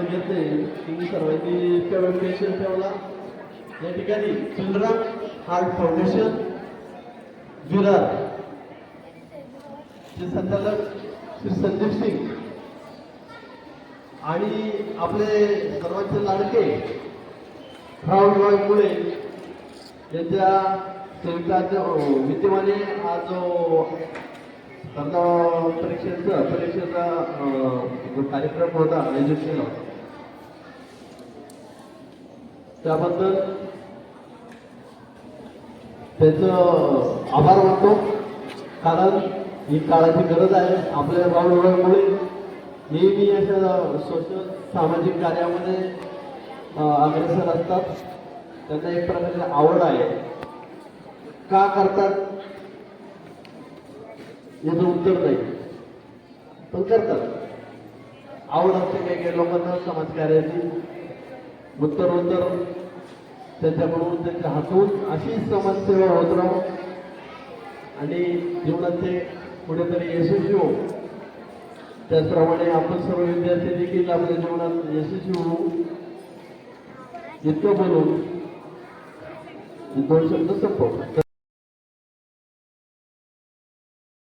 घेतले तुम्ही सर्वांनी तेवढं पेशंट ठेवला. या ठिकाणी चिल्ड्रन हार्ट फाउंडेशन विरार. चे संचालक श्री संदीप सिंग आणि आपले सर्वांचे लाडके राहुल मुळे यांच्या संयुक्ताच्या विद्यमाने हा जो त्यांना परीक्षेचा परीक्षेचा जो कार्यक्रम होता आयोजित केला होता. त्याबद्दल त्याचं आभार मानतो. कारण ही काळाची गरज आहे. आपल्या बाळमुळे नेहमी अशा सोशल सामाजिक कार्यामध्ये अग्रेसर असतात. त्यांना एक प्रकारची आवड आहे. का करतात? याचं उत्तर नाही. पण करतात. आवड असते काही काही लोकांना समाजकार्याची. उत्तर उत्तर. त्यांच्याकडून त्यांच्या हातून अशी समाजसेवा होत राहू आणि जीवनात ते कुठेतरी यशस्वी हो त्याचप्रमाणे आपण सर्व विद्यार्थी देखील आपल्या जीवनात यशस्वी होऊ इतकं बोलून दोन शब्द संपव